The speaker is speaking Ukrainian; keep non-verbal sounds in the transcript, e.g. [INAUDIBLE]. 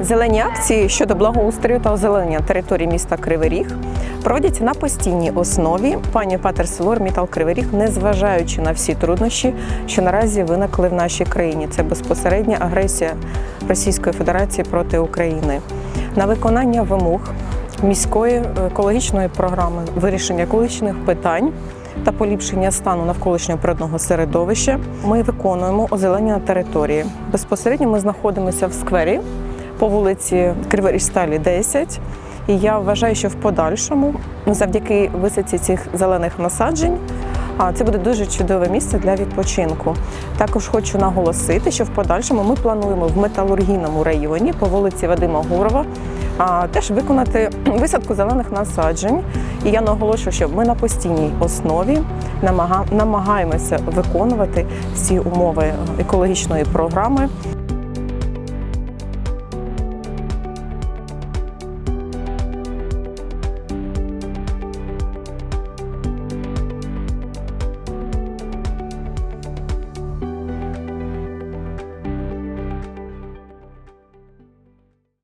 Зелені акції щодо благоустрою та озеленення території міста Кривий Ріг проводяться на постійній основі. Пані Патерселор Мітал Кривий Ріг, незважаючи на всі труднощі, що наразі виникли в нашій країні. Це безпосередня агресія Російської Федерації проти України. На виконання вимог міської екологічної програми вирішення екологічних питань та поліпшення стану навколишнього природного середовища ми виконуємо озеленення на території. Безпосередньо ми знаходимося в сквері по вулиці Криворіжсталі, 10. І я вважаю, що в подальшому, завдяки висадці цих зелених насаджень, це буде дуже чудове місце для відпочинку. Також хочу наголосити, що в подальшому ми плануємо в металургійному районі по вулиці Вадима Гурова теж виконати [CLEARS THROAT] висадку зелених насаджень. І я наголошую, що ми на постійній основі намагаємося виконувати всі умови екологічної програми.